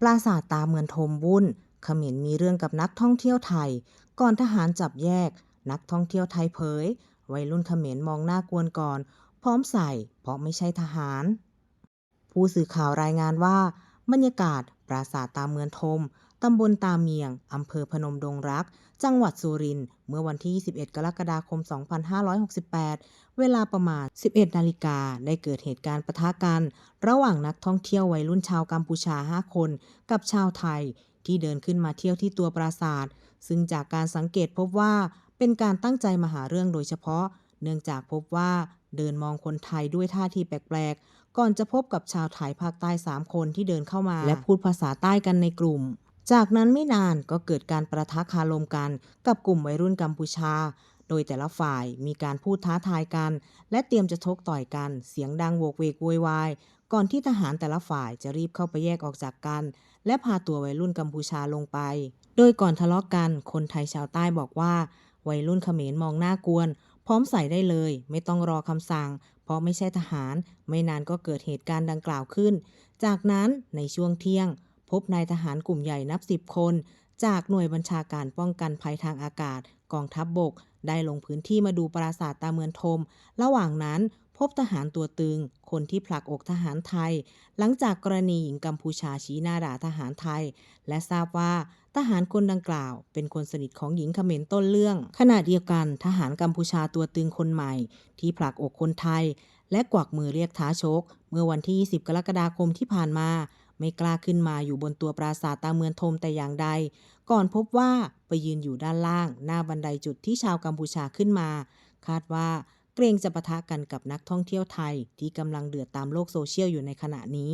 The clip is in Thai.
ปราสาทตาเมือนทมวุ่นเขมรมีเรื่องกับนักท่องเที่ยวไทย ก่อนทหารจับแยก นักท่องเที่ยวไทยเผย วัยรุ่นเขมรมองหน้ากวนก่อน พร้อมใส่ เพราะไม่ใช่ทหาร ผู้สื่อข่าวรายงานว่า บรรยากาศปราสาทตาเมือนทม ตำบลตาเมียง อำเภอพนมดงรัก จังหวัดสุรินทร์ เมื่อวันที่ 21 กรกฎาคม 2568 เวลาประมาณ 11 นาฬิกา ได้เกิดเหตุการณ์ปะทะกัน ระหว่างนักท่องเที่ยววัยรุ่นชาวกัมพูชา 5 คน กับชาวไทย ที่เดินขึ้นมาเที่ยวที่ตัวปราสาท ซึ่งจากการสังเกตพบว่า เป็นการตั้งใจมาหาเรื่องโดยเฉพาะ เนื่องจากพบว่าเดินมองคนไทยด้วยท่าทีแปลกๆ ก่อนจะพบกับชาวไทยภาคใต้ 3 คนที่เดินเข้ามา และพูดภาษาใต้กันในกลุ่ม จากนั้นไม่นานก็เกิดการประทะคารมกันกับกลุ่มวัยรุ่นกัมพูชา โดยแต่ละฝ่ายมีการพูดท้าทายกัน และเตรียมจะชกต่อยกัน เสียงดังโวกเวกโวยวาย ก่อนที่ทหารแต่ละฝ่ายจะรีบเข้าไปแยกออกจากกัน และพาตัววัยรุ่นกัมพูชาลงไป โดยก่อนทะเลาะกัน คนไทยชาวใต้บอกว่า วัยรุ่นเขมรมองหน้ากวน พร้อมใส่ได้เลย ไม่ต้องรอคำสั่ง เพราะไม่ใช่ทหาร ไม่นานก็เกิดเหตุการณ์ดังกล่าวขึ้น จากนั้นในช่วงเที่ยง พบนายทหารกลุ่มใหญ่นับสิบคน จากหน่วยบัญชาการป้องกันภัยทางอากาศ กองทัพบบก ได้ลงพื้นที่มาดูปราสาทตาเมือนทม ระหว่างนั้นพบทหารตัวตึง คนที่ผลักอกทหารไทย หลังจากกรณีหญิงกัมพูชาชี้หน้าด่าทหารไทย และทราบว่าทหารคนดังกล่าว เป็นคนสนิทของหญิงเขมรต้นเรื่อง ขณะเดียวกันทหารกัมพูชาตัวตึงคนใหม่ ที่ผลักอกคนไทย และกวักมือเรียกท้าชก เมื่อวันที่ 20 กรกฎาคมที่ผ่านมา ไม่กล้าขึ้นมาอยู่บนตัวปราสาทตาเมือนทมแต่อย่างใด ก่อนพบว่าไปยืนอยู่ด้านล่าง หน้าบันไดจุดที่ชาวกัมพูชาขึ้นมา คาดว่าเกรงจะปะทะกันกับนักท่องเที่ยวไทยที่กำลังเดือดตามโลกโซเชียลอยู่ในขณะนี้